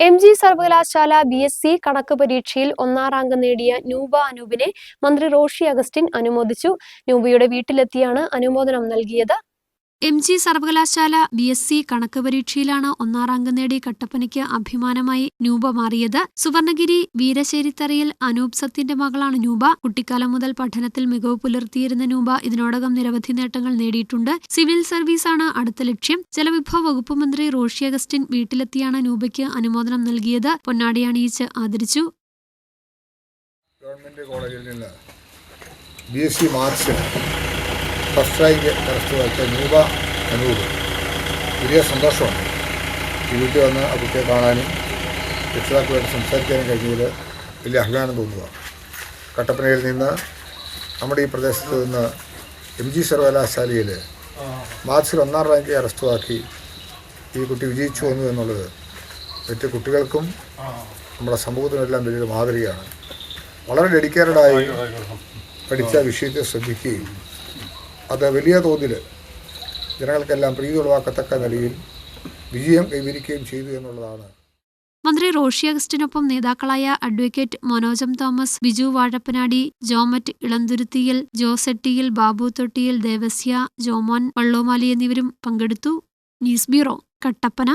M G സർവകലാശാല B S C കണക്ക് പരീക്ഷയിൽ ഒന്നാം റാങ്ക് നേടിയ നൂബ അനൂപിനെ മന്ത്രി റോഷി അഗസ്റ്റിൻ അനുമോദിച്ചു. നൂബയുടെ വീട്ടിലെത്തിയാണ് അനുമോദനം നൽകിയത്. എം ജി സർവകലാശാല ബി എസ് സി കണക്ക് പരീക്ഷയിലാണ് ഒന്നാം റാങ്ക് നേടി കട്ടപ്പനയ്ക്ക് അഭിമാനമായി ന്യൂബ മാറിയത്. സുവർണഗിരി വീരശേരിത്തറയിൽ അനൂപ് സത്യന്റെ മകളാണ് ന്യൂബ. കുട്ടിക്കാലം മുതൽ പഠനത്തിൽ മികവ് പുലർത്തിയിരുന്ന ന്യൂബ ഇതിനോടകം നിരവധി നേട്ടങ്ങൾ നേടിയിട്ടുണ്ട്. സിവിൽ സർവീസാണ് അടുത്ത ലക്ഷ്യം. ജലവിഭവ വകുപ്പ് മന്ത്രി റോഷി അഗസ്റ്റിൻ വീട്ടിലെത്തിയാണ് നൂപയ്ക്ക് അനുമോദനം നൽകിയത്. പൊന്നാടി അണിയിച്ച് ആദരിച്ചു. ഗവൺമെന്റ് കോളേജിൽ നിന്ന് ബി എസ് സി മാർക്സിൽ ഫസ്റ്റ് റാങ്ക് വായിച്ച നൂപ അനൂപ് വലിയ സന്തോഷമാണ് ഈ വീട്ടിൽ വന്ന് ആ കുട്ടിയെ കാണാനും രക്ഷിതാക്കളുമായിട്ട് സംസാരിക്കാനും കഴിഞ്ഞതിൽ വലിയ അഭിമാനം തോന്നുക കട്ടപ്പനയിൽ നിന്ന് നമ്മുടെ ഈ പ്രദേശത്ത് നിന്ന് എം ജി സർവകലാശാലയിൽ മാർച്ചിൽ ഒന്നാം റാങ്ക് കരസ്ഥമാക്കി ഈ കുട്ടി വിജയിച്ചു വന്നു എന്നുള്ളത് മറ്റ് കുട്ടികൾക്കും നമ്മുടെ സമൂഹത്തിനെല്ലാം വലിയൊരു മാതൃകയാണ് വളരെ ഡെഡിക്കേറ്റഡായി പഠിച്ച വിഷയത്തെ ശ്രദ്ധിക്കുകയും അത് വലിയ തോതിൽ ജനങ്ങൾക്കെല്ലാം പ്രീതി ഉളവാക്കത്തക്ക നിലയിൽ വിജയം കൈവരിക്കുകയും ചെയ്തു എന്നുള്ളതാണ്. മന്ത്രി റോഷി അഗസ്റ്റിനൊപ്പം നേതാക്കളായ അഡ്വക്കേറ്റ് മനോജം തോമസ് ബിജു വാഴപ്പനാടി ജോമറ്റ് ഇളന്തുരുത്തിയിൽ ജോസെട്ടിയിൽ ബാബു തൊട്ടിയിൽ ദേവസ്യ ജോമോൻ വള്ളോമാലി എന്നിവരും പങ്കെടുത്തു. News bureau Kattappana.